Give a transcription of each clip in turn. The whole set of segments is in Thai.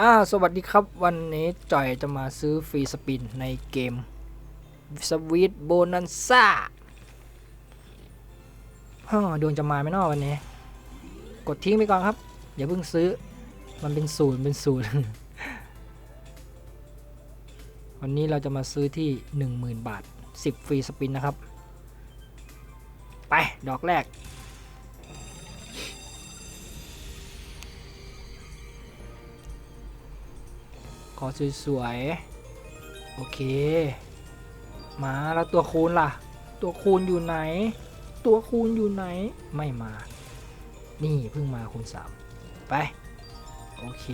อ่าสวัสดีครับวันนี้จ่อยจะมาซื้อฟรีสปินในเกมสวีทโบนันซ่าฮ่อดวงจะมาไหมเนอวันนี้ กดทิ้งไปก่อนครับ อย่าเพิ่งซื้อ มันเป็นศูนย์เป็นศูนย์วันนี้เราจะมาซื้อที่ 10,000 บาท 10 ฟรีสปินนะครับ ไป ดอกแรก อสวยๆ โอเค มาแล้วตัวคูณล่ะ ตัวคูณอยู่ไหน ตัวคูณอยู่ไหน ไม่มา นี่เพิ่งมาคูณสามไป โอเค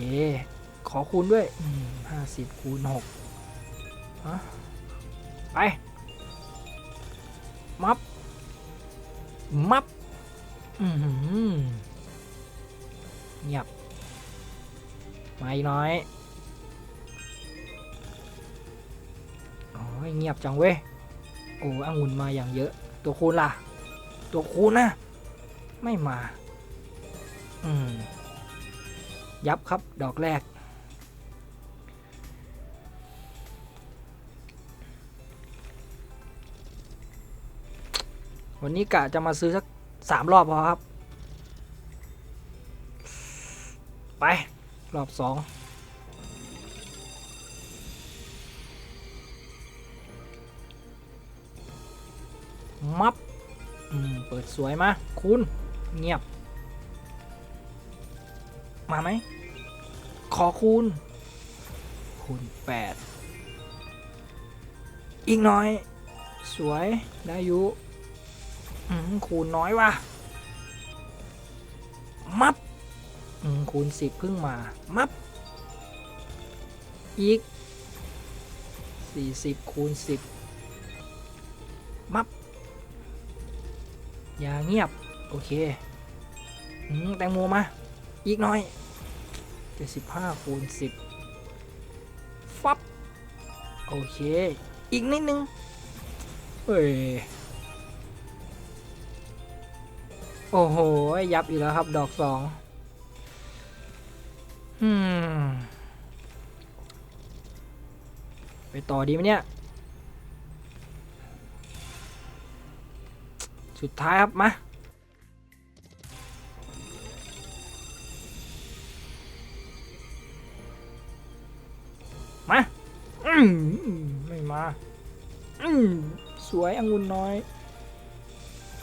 ขอคูณด้วยห้าสิบคูณหกไป มับ มับอือหือเงียบ มาอีกน้อย อ้ยเงียบจังเว้ย โอ้องุ่นมาอย่างเยอะ ตัวคูณล่ะ ตัวคูณนะ ไม่มา อืม ยับครับดอกแรก วันนี้กะจะมาซื้อสักสามรอบพอครับ ไป รอบสอง มับเปิดสวยมาคุณเงียบ มาไหม ขอคูณ คูณแปดอีกน้อย สวยได้อยู่คูณน้อยว่ะ มับคูณสิบเพิ่งมา มับ อีก 40คูณ10 อย่าเงียบ โอเคอืมแตงโมมา อีกหน่อย75คูณ10ฟับ โอเค อีกนิดนึง เฮ้ย โอ้โห ยับอีกแล้วครับ ดอกสองอืม ไปต่อดีไหมเนี่ย สุดท้ายครับมามาอืมไม่มาอืมสวยองุ่นน้อย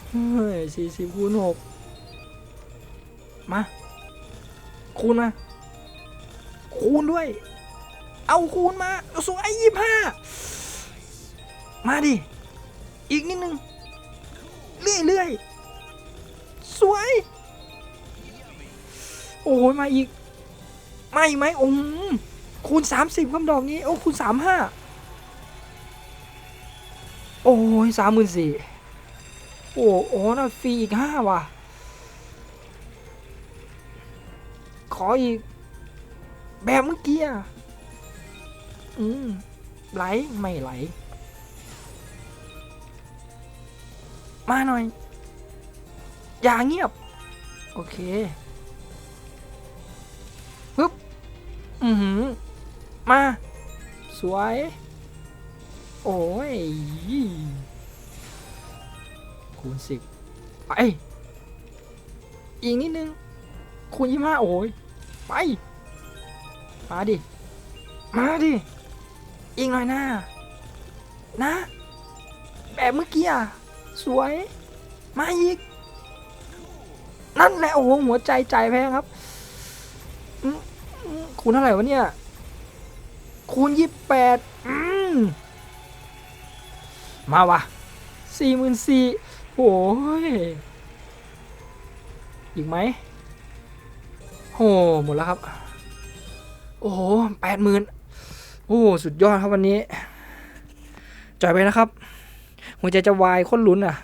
เฮ้ยสี่สิบคูณหกมาคูณมาคูณด้วย เอาคูณมาเอาสวยยี่ห้ามาดิ อีกนิดนึง เรื่อยเรื่อยๆ สวย โอ้ยมาอีก ไม่ไหมอ้มคูณ 30คำดอกนี้ โอ้ คูณ 35 โอ้ยสามหมื่นสี่โอ้โอ้น่าฟรีอีกห้าว่ะ ขออีก แบบเมื่อกี้อืมไหล ไม่ไหล มาหน่อย อย่าเงียบ โอเคปึ๊บอือหือ มา สวย โอ้ย คูณสิบไป อีกนิดนึง คูณยี่ห้าโอ้ย ไป มาดิ มาดิ อีกหน่อยหน้า นะ แบบเมื่อกี้อะ สวย มาอีก นั่นแหละโอ้โหหัวใจใจแพงครับคูณเท่าไหร่วะเนี่ย คูณยี่แปดมมาวะสี่หมื่นสี่โอ้ยอีกไหมโอ้หมดแล้วครับ โอ้โหแปดหมื่นโอ้ สุดยอดครับวันนี้จ่อยไปนะครับ หัวใจจะวายค้นลุ้นอะ